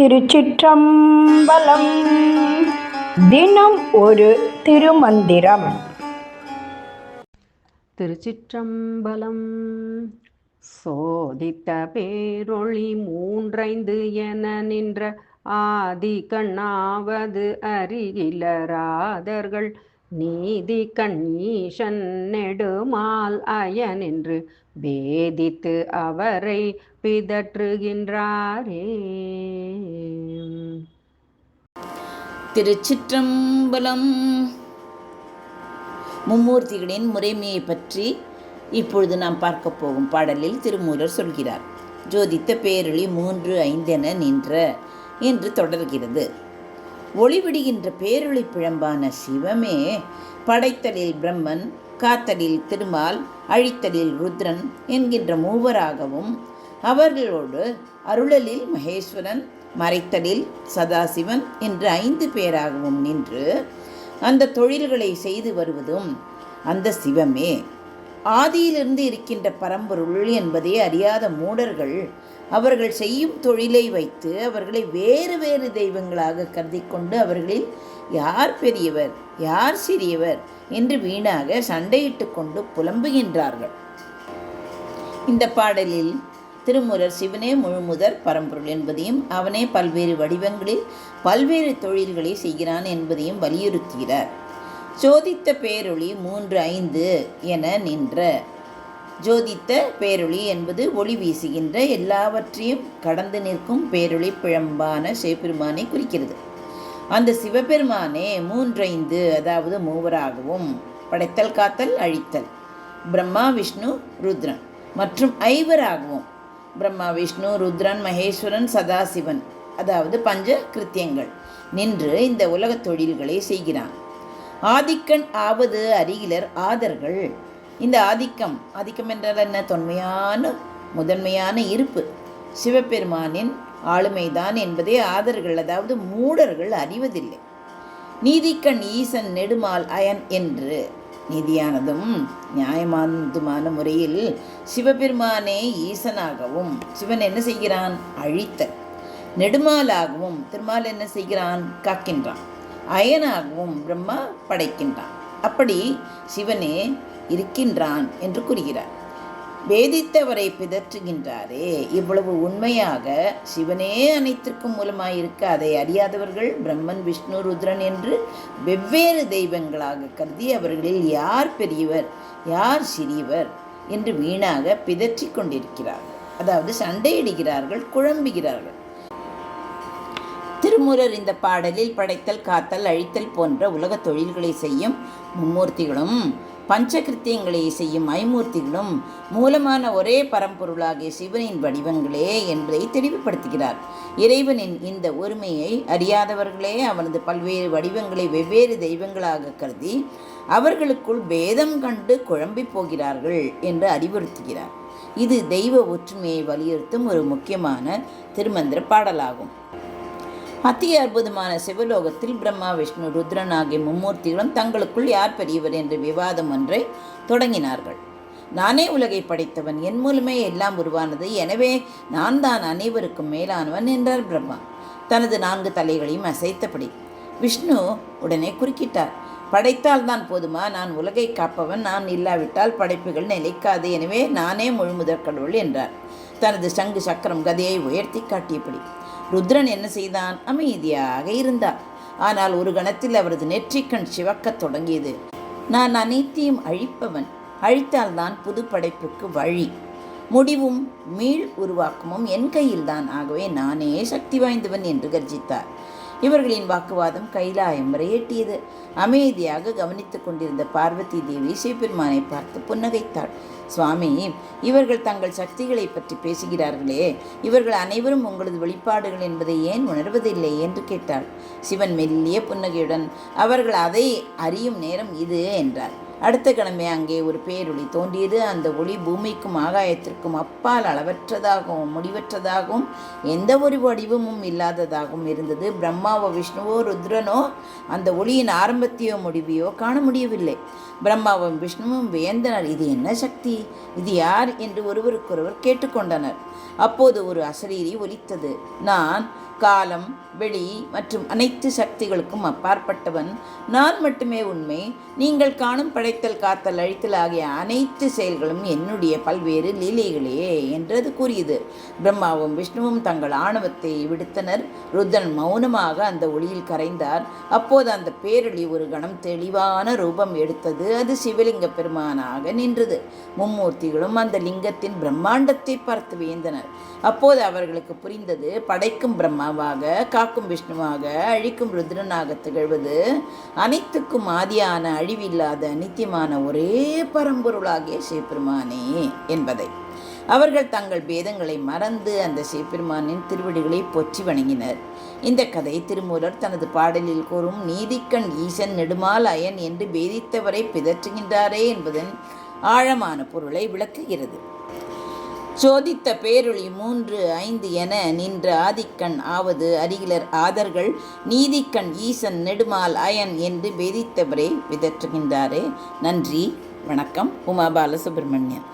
திருச்சிற்றம்பலம். தினம் ஒரு திருமந்திரம். திருச்சிற்றம்பலம். சோதித்த பேரொளி மூன்றைந்து என நின்ற ஆதி கண்ணாவது அருகிலராதர்கள் நீதி கண்ணீஷன் நெடுமால் அயனின்று வேதித்து அவரை பிதற்றுகின்றாரே. திருச்சிற்றம்பலம். மும்மூர்த்திகளின் முறைமையை பற்றி இப்பொழுது நாம் பார்க்க போகும் பாடலில் திருமூலர் சொல்கிறார் ஜோதித்த பேரொளி மூன்று ஐந்தென நின்ற என்று தொடர்கிறது. ஒளிவிடுகின்ற பேரொளி பிழம்பான சிவமே படைத்தலில் பிரம்மன் காத்தலில் திருமால் அழித்தலில் ருத்ரன் என்கின்ற மூவராகவும் அவர்களோடு அருளலில் மகேஸ்வரன் மறைத்தலில் சதாசிவன் என்று ஐந்து பேராகவும் நின்று அந்த தொழில்களை செய்து வருவதும் அந்த சிவமே. ஆதியிலிருந்து இருக்கின்ற பரம்பொருள் என்பதை அறியாத மூடர்கள் அவர்கள் செய்யும் தொழிலை வைத்து அவர்களை வேறு வேறு தெய்வங்களாக கருதி கொண்டு அவர்களில் யார் பெரியவர் யார் சிறியவர் என்று வீணாக சண்டையிட்டு கொண்டு புலம்புகின்றார்கள். இந்த பாடலில் திருமுரர் சிவனே முழுமுதற் பரம்பொருள் என்பதையும் அவனே பல்வேறு வடிவங்களில் பல்வேறு தொழில்களை செய்கிறான் என்பதையும் வலியுறுத்துகிறார். சோதித்த பேரொளி மூன்று ஐந்து என நின்ற. ஜோதித்த பேரொளி என்பது ஒளி வீசுகின்ற எல்லாவற்றையும் கடந்து நிற்கும் பேரொளி பிழம்பான சிவபெருமானை குறிக்கிறது. அந்த சிவபெருமானே மூன்றைந்து அதாவது மூவராகவும் படைத்தல் காத்தல் அழித்தல். பிரம்மா விஷ்ணு ருத்ரன் மற்றும் ஐவராகவும். பிரம்மா விஷ்ணு ருத்ரன் மகேஸ்வரன் சதாசிவன் அதாவது பஞ்ச கிருத்தியங்கள் நின்று இந்த உலகத் தொழில்களை செய்கிறான். ஆதிக்கன் ஆவது அருகிலர் ஆதர்கள். இந்த ஆதிக்கம் ஆதிக்கம் என்றால் என்ன? தொன்மையான முதன்மையான இருப்பு. சிவபெருமானின் ஆளுமைதான் என்பதை ஆதர்கள் அதாவது மூடர்கள் அறிவதில்லை. நீதிக்கண் ஈசன் நெடுமால் அயன் என்று நீதியானதும் நியாயமானதுமான முறையில் சிவபெருமானே ஈசனாகவும் சிவன் என்ன செய்கிறான்? அழித்த நெடுமாலாகவும் திருமால் என்ன செய்கிறான்? காக்கின்றான். அயனாகவும் பிரம்மா படைக்கின்றான். அப்படி சிவனே இருக்கின்றான் என்று கூறுகிறார். வேதித்தவரை பிதற்றுகின்றாரே இவ்வளவு உண்மையாக சிவனே அனைத்திற்கும் மூலமாயிருக்க அதை அறியாதவர்கள் பிரம்மன் விஷ்ணு ருத்ரன் என்று வெவ்வேறு தெய்வங்களாக கருதி அவர்களில் யார் பெரியவர் யார் சிறியவர் என்று வீணாக பிதற்றி கொண்டிருக்கிறார்கள். அதாவது சண்டையிடுகிறார்கள் குழம்புகிறார்கள். திருமுறர் இந்த பாடலில் படைத்தல் காத்தல் அழித்தல் போன்ற உலக தொழில்களை செய்யும் மும்மூர்த்திகளும் பஞ்சகிருத்தியங்களை செய்யும் ஐமூர்த்திகளும் மூலமான ஒரே பரம்பொருளாகிய சிவனின் வடிவங்களே என்பதை தெளிவுபடுத்துகிறார். இறைவனின் இந்த ஒருமையை அறியாதவர்களே அவனது பல்வேறு வடிவங்களை வெவ்வேறு தெய்வங்களாக கருதி அவர்களுக்குள் பேதம் கண்டு குழம்பி போகிறார்கள் என்று அறிவுறுத்துகிறார். இது தெய்வ ஒற்றுமையை வலியுறுத்தும் ஒரு முக்கியமான திருமந்திர பாடலாகும். மத்திய அற்புதமான சிவலோகத்தில் பிரம்மா விஷ்ணு ருத்ரன் ஆகிய மும்மூர்த்திகளும் தங்களுக்குள் யார் பெரியவர் என்று விவாதம் ஒன்றை தொடங்கினார்கள். நானே உலகை படைத்தவன் என் மூலமே எல்லாம் உருவானது எனவே நான் தான் அனைவருக்கும் மேலானவன் என்றார் பிரம்மா. தனது நான்கு தலைகளையும் அசைத்தபடி விஷ்ணு உடனே குறுக்கிட்டார். படைத்தால் தான் போதுமா? நான் உலகை காப்பவன் நான் இல்லாவிட்டால் படைப்புகள் நிலைக்காது எனவே நானே முழுமுதற் கடவுள் என்றார். தனது சங்கு சக்கரம் கதையை உயர்த்தி காட்டியபடி ருத்ரன் என்ன செய்தான்? அமைதியாக இருந்தார் ஆனால் ஒரு கணத்தில் அவரது நெற்றிக்கண் சிவக்கத் தொடங்கியது. நான் அனைத்தையும் அழிப்பவன். அழித்தால்தான் புது படைப்புக்கு வழி. முடிவும் மீள் உருவாக்கமும் என் கையில்தான். ஆகவே நானே சக்தி வாய்ந்தவன் என்று கர்ஜித்தார். இவர்களின் வாக்குவாதம் கைலாயம் வரை எட்டியது. அமைதியாக கவனித்துக் கொண்டிருந்த பார்வதி தேவி சிவபெருமானை பார்த்து புன்னகைத்தாள். சுவாமி இவர்கள் தங்கள் சக்திகளை பற்றி பேசுகிறார்களே இவர்கள் அனைவரும் உங்களது வெளிப்பாடுகள் என்பதை ஏன் உணர்வதில்லை? என்று கேட்டாள். சிவன் மெல்லிய புன்னகையுடன் அவர்கள் அதை அறியும் நேரம் இது என்றார். அடுத்த கிழமை அங்கே ஒரு பேரொளி தோன்றியது. அந்த ஒளி பூமிக்கும் ஆகாயத்திற்கும் அப்பால் அளவற்றதாகவும் முடிவற்றதாகவும் எந்த ஒரு வடிவமும் இல்லாததாகவும் இருந்தது. பிரம்மாவோ விஷ்ணுவோ ருத்ரனோ அந்த ஒளியின் ஆரம்பத்தையோ முடிவையோ காண முடியவில்லை. பிரம்மாவும் விஷ்ணுவும் வியந்தனர். இது என்ன சக்தி? இது யார்? என்று ஒருவருக்கொருவர் கேட்டுக்கொண்டனர். அப்போது ஒரு அசரீரி ஒலித்தது. நான் காலம் வெளி மற்றும் அனைத்து சக்திகளுக்கும் அப்பாற்பட்டவன். நான் மட்டுமே உண்மை. நீங்கள் காணும் படைத்தல் காத்தல் அழித்தல் ஆகிய அனைத்து செயல்களும் என்னுடைய பல்வேறு லீலைகளே என்றது கூறியது. பிரம்மாவும் விஷ்ணுவும் தங்கள் ஆணவத்தை விடுத்தனர். ருத்ரன் மௌனமாக அந்த ஒளியில் கரைந்தார். அப்போது அந்த பேரொளி ஒரு கணம் தெளிவான ரூபம் எடுத்தது. அது சிவலிங்க பெருமானாக நின்றது. மும்மூர்த்திகளும் அந்த லிங்கத்தின் பிரம்மாண்டத்தை பார்த்து வியந்தனர். அப்போது அவர்களுக்கு புரிந்தது படைக்கும் பிரம்மா பிரம்மாவாக காக்கும் விஷ்ணுவாக அழிக்கும் ருத்ரனாக திகழ்வது அனைத்துக்கும் ஆதியான அழிவில்லாத நித்தியமான ஒரே பரம்பொருளாகிய சிவபெருமானே என்பதை. அவர்கள் தங்கள் பேதங்களை மறந்து அந்த சிவபெருமானின் திருவடிகளை பொற்றி வணங்கினர். இந்த கதை திருமூலர் தனது பாடலில் கூறும் நீதிக்கண் ஈசன் நெடுமால் அயன் என்று பேதித்தவரை பிதற்றுகின்றாரே என்பதன் ஆழமான பொருளை விளக்குகிறது. சோதித்த பேரொளி மூன்று ஐந்து என நின்ற ஆதிக்கண் ஆவது அருகிலர் ஆதர்கள் நீதிக்கண் ஈசன் நெடுமால் அயன் என்று வேதித்தவரை விதற்றுகின்றாரே. நன்றி வணக்கம். உமா பாலசுப்ரமணியன்.